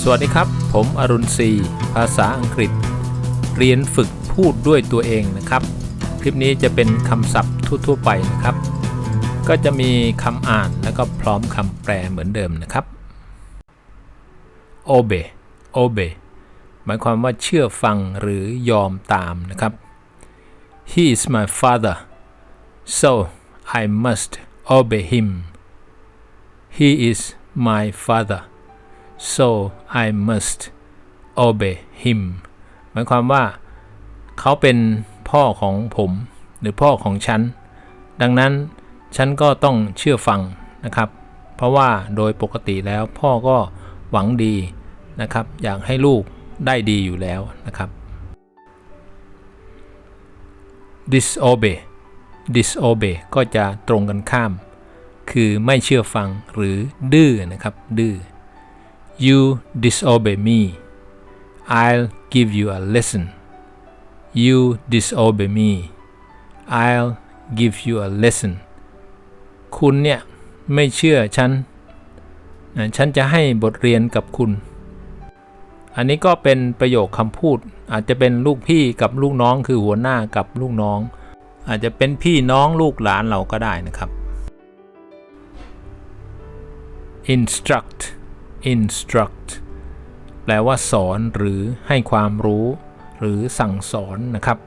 สวัสดีครับ ผมอรุณศรีภาษาอังกฤษ เรียนฝึกพูดด้วยตัวเองนะครับ คลิปนี้จะเป็นคำศัพท์ทั่ว ๆ ไปนะครับ ก็จะมีคำอ่านแล้วก็พร้อมคำแปลเหมือนเดิมนะครับ obey obey หมายความว่าเชื่อฟังหรือยอมตามนะครับ he is my father so I must obey him he is my father so I must obey him หมายความว่าเขาเป็นพ่อของผมหรือพ่อของฉัน ดังนั้นฉันก็ต้องเชื่อฟังนะครับ เพราะว่าโดยปกติแล้วพ่อก็หวังดีนะครับ อยากให้ลูกได้ดีอยู่แล้วนะครับ disobey disobey ก็จะตรงกันข้าม คือไม่เชื่อฟังหรือดื้อนะครับดื้อ you disobey me I'll give you a lesson you disobey me I'll give you a lesson คุณเนี่ยไม่เชื่อฉันนะฉันจะให้บทเรียนกับคุณ อันนี้ก็เป็นประโยคคำพูด อาจจะเป็นลูกพี่กับลูกน้องคือหัวหน้ากับลูกน้อง อาจจะเป็นพี่น้องลูกหลานเราก็ได้นะครับ instruct instruct แปลว่าสอนหรือให้ความรู้ หรือสั่งสอนนะครับ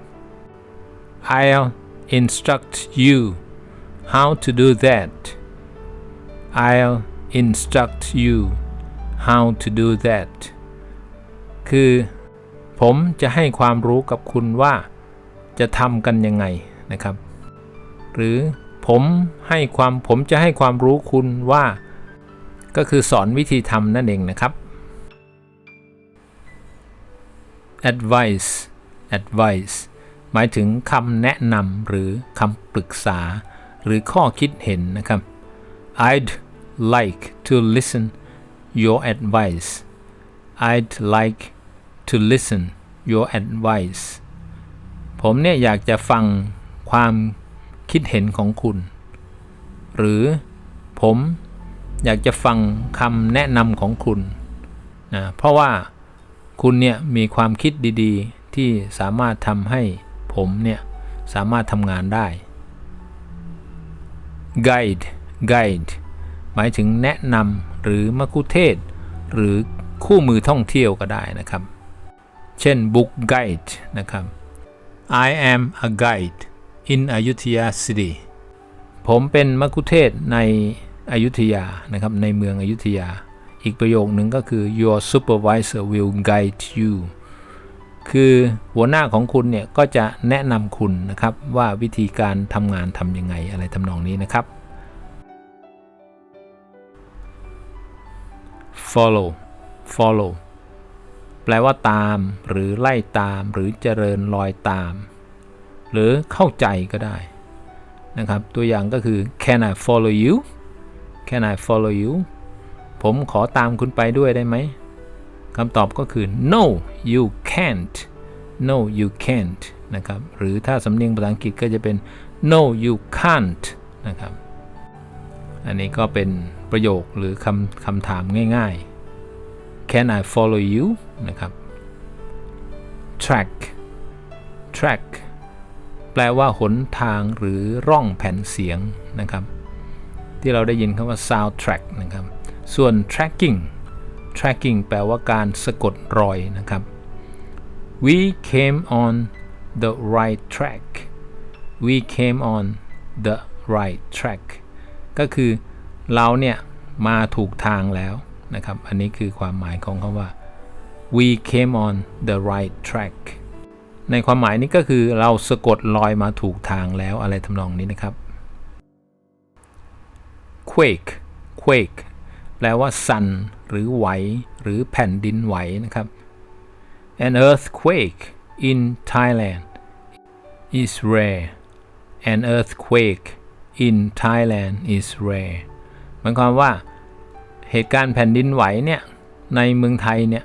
I'll instruct you how to do that I'll instruct you how to do that คือ ผมจะให้ความรู้กับคุณว่า จะทำกันยังไงนะครับ หรือผมให้ความผมจะให้ความรู้คุณว่า ก็คือสอนวิธีทำนั่นเองนะครับ advice advice หมายถึงคำแนะนำหรือคำปรึกษา หรือข้อคิดเห็นนะครับ I'd like to listen your advice I'd like to listen your advice ผมเนี่ยอยากจะฟังความคิดเห็นของคุณ หรือผม อยากจะฟังคำแนะนำของคุณนะเพราะว่าคุณเนี่ยมีความคิดดีๆ ที่สามารถทำให้ผมเนี่ยสามารถทำงานได้ guide guide หมายถึงแนะนำหรือมคุเทศ หรือคู่มือท่องเที่ยวก็ได้นะครับ เช่น book guide นะครับ I am a guide in Ayutthaya City ผมเป็นมคุเทศใน อยุธยานะครับในเมืองอยุธยา อีกประโยคหนึ่งก็คือ your supervisor will guide you คือหัวหน้าของคุณเนี่ยก็จะแนะนำคุณนะครับว่าวิธีการทำงานทำยังไงอะไรทำนองนี้นะครับ follow follow แปลว่าตามหรือไล่ตามหรือเจริญรอยตาม หรือเข้าใจก็ได้นะครับ ตัวอย่างก็คือ can I follow you can I follow you ผมขอตามคุณไปด้วยได้ไหมคำตอบก็คือ no you can't no you can't นะครับ หรือถ้าสำเนียงภาษาอังกฤษก็จะเป็น no you can't นะครับ อันนี้ก็เป็นประโยคหรือคำคำถามง่ายๆ can I follow you นะครับ track track แปลว่าหนทางหรือร่องแผ่นเสียงนะครับ ที่เราได้ยินคำว่า soundtrack นะครับ ส่วน tracking tracking แปลว่าการสะกดรอยนะครับ we came on the right track we came on the right track ก็คือเราเนี่ยมาถูกทางแล้วนะครับ อันนี้คือความหมายของคำว่า we came on the right track ในความหมายนี้ก็คือเราสะกดรอยมาถูกทางแล้วอะไรทำนองนี้นะครับ quake quake แปลว่าสั่นหรือไหว หรือแผ่นดินไหวนะครับ An earthquake in Thailand is rare An earthquake in Thailand is rare หมายความว่าเหตุการณ์แผ่นดินไหวเนี่ยในเมืองไทยเนี่ย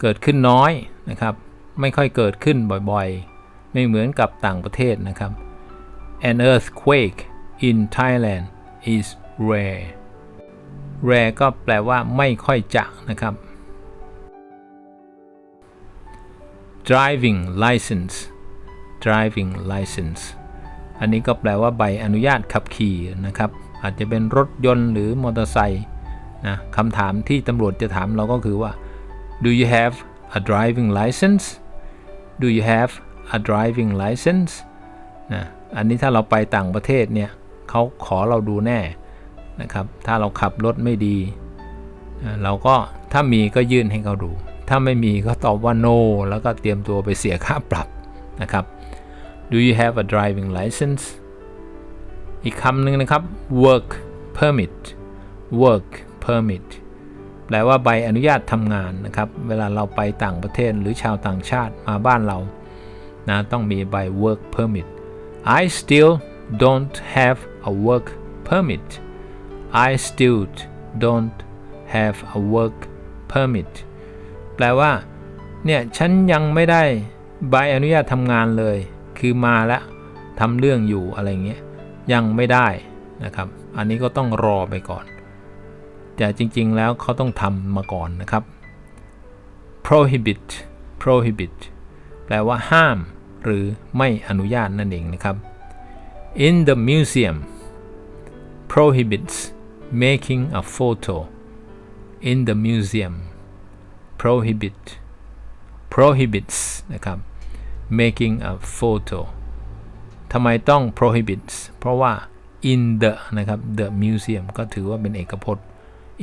เกิดขึ้นน้อยนะครับ ไม่ค่อยเกิดขึ้นบ่อยๆ ไม่เหมือนกับต่างประเทศนะครับ An earthquake in Thailand is rare rare ก็แปลว่าไม่ค่อยจะนะครับ driving license driving license อันนี้ก็แปลว่าใบอนุญาตขับขี่นะครับ อาจจะเป็นรถยนต์หรือมอเตอร์ไซค์นะคำถามที่ตำรวจจะถามเราก็คือว่า do you have a driving license do you have a driving license นะอันนี้ถ้าเราไปต่างประเทศเนี่ยเขาขอเราดูแน่ นะครับ ถ้าเราขับรถไม่ดี เราก็ถ้ามีก็ยื่นให้เขาดู ถ้าไม่มีก็ตอบว่า no แล้วก็เตรียมตัวไปเสียค่าปรับนะครับ do you have a driving license อีกคำหนึ่งนะครับ work permit work permit แปลว่าใบอนุญาตทำงานนะครับ เวลาเราไปต่างประเทศหรือชาวต่างชาติมาบ้านเรานะต้องมีใบ work permit I still don't have a work permit I still don't have a work permit แปลว่า เนี่ยฉันยังไม่ได้ใบอนุญาตทำงานเลย คือมาแล้วทำเรื่องอยู่อะไรเงี้ย ยังไม่ได้นะครับ อันนี้ก็ต้องรอไปก่อน แต่จริงๆแล้วเขาต้องทำมาก่อนนะครับ prohibit prohibit แปลว่าห้าม หรือไม่อนุญาตนั่นเองนะครับ in the museum prohibits making a photo in the museum prohibit prohibits นะครับ making a photo ทำไมต้อง prohibits เพราะว่า in the นะครับ the museum ก็ถือว่าเป็นเอกพจน์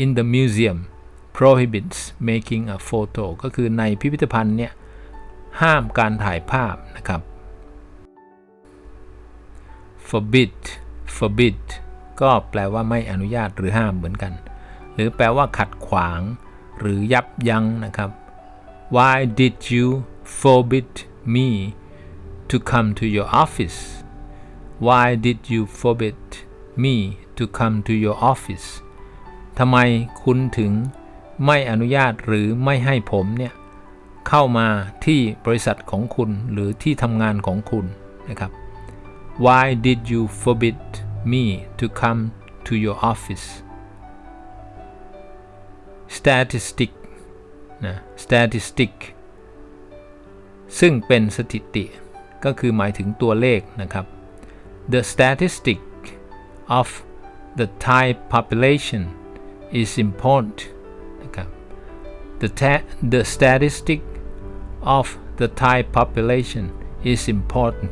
in the museum prohibits making a photo ก็คือในพิพิธภัณฑ์เนี่ย ห้ามการถ่ายภาพนะครับ forbid forbid ก็แปลว่าไม่อนุญาตหรือห้ามเหมือนกัน หรือแปลว่าขัดขวาง หรือยับยั้งนะครับ Why did you forbid me to come to your office Why did you forbid me to come to your office ทำไมคุณถึงไม่อนุญาตหรือไม่ให้ผมเนี่ยเข้ามาที่บริษัทของคุณหรือที่ทำงานของคุณนะครับ Why did you forbid me to come to your office statistic นะ statistic ซึ่งเป็นสถิติ ก็คือหมายถึงตัวเลขนะครับ the statistic of the Thai population is important นะครับ the, ta- the statistic of the Thai population is important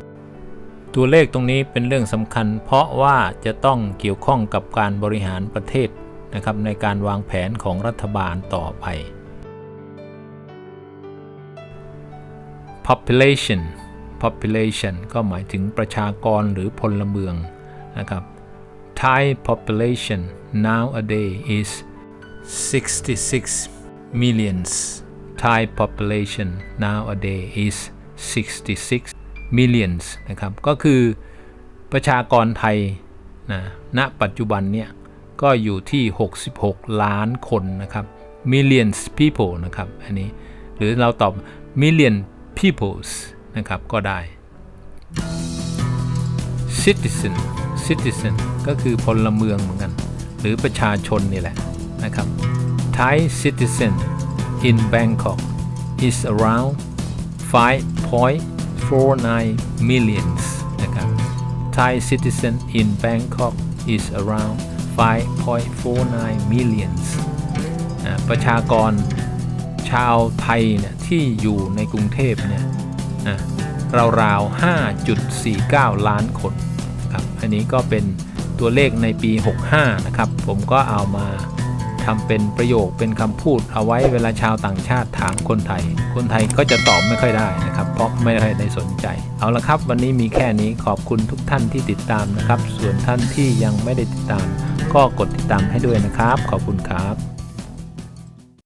ตัวเลขตรงนี้เป็นเรื่องสำคัญ เพราะว่าจะต้องเกี่ยวข้องกับการบริหารประเทศนะครับในการวางแผนของรัฐบาลต่อไป population population ก็หมายถึงประชากรหรือพลเมืองนะครับ Thai population nowadays is 66 millions Thai population nowadays is 66 millions นะครับ ก็คือประชากรไทยนะณปัจจุบันเนี่ย ก็อยู่ที่ 66 ล้านคนนะครับ millions people นะครับ อันนี้ หรือเราตอบ million peoples นะครับ ก็ได้ citizen citizen ก็คือพลเมืองเหมือนกัน หรือประชาชนนี่แหละนะครับ Thai citizen in Bangkok is around 5.49 millions นะครับ Thai citizen in Bangkok is around 5.49 millions นะประชากรชาวไทยเนี่ยที่อยู่ในกรุงเทพเนี่ยนะราวๆ 5.49 ล้านคนครับ อันนี้ก็เป็นตัวเลขในปี 65 นะครับ ผมก็เอามา ทำเป็นประโยคเป็นคำพูดเอาไว้เวลาชาวต่างชาติถามคนไทย คนไทยก็จะตอบไม่ค่อยได้นะครับ เพราะไม่ค่อยได้สนใจ เอาละครับ วันนี้มีแค่นี้ขอบคุณทุกท่านที่ติดตามนะครับ ส่วนท่านที่ยังไม่ได้ติดตาม ก็กดติดตามให้ด้วยนะครับ ขอบคุณครับ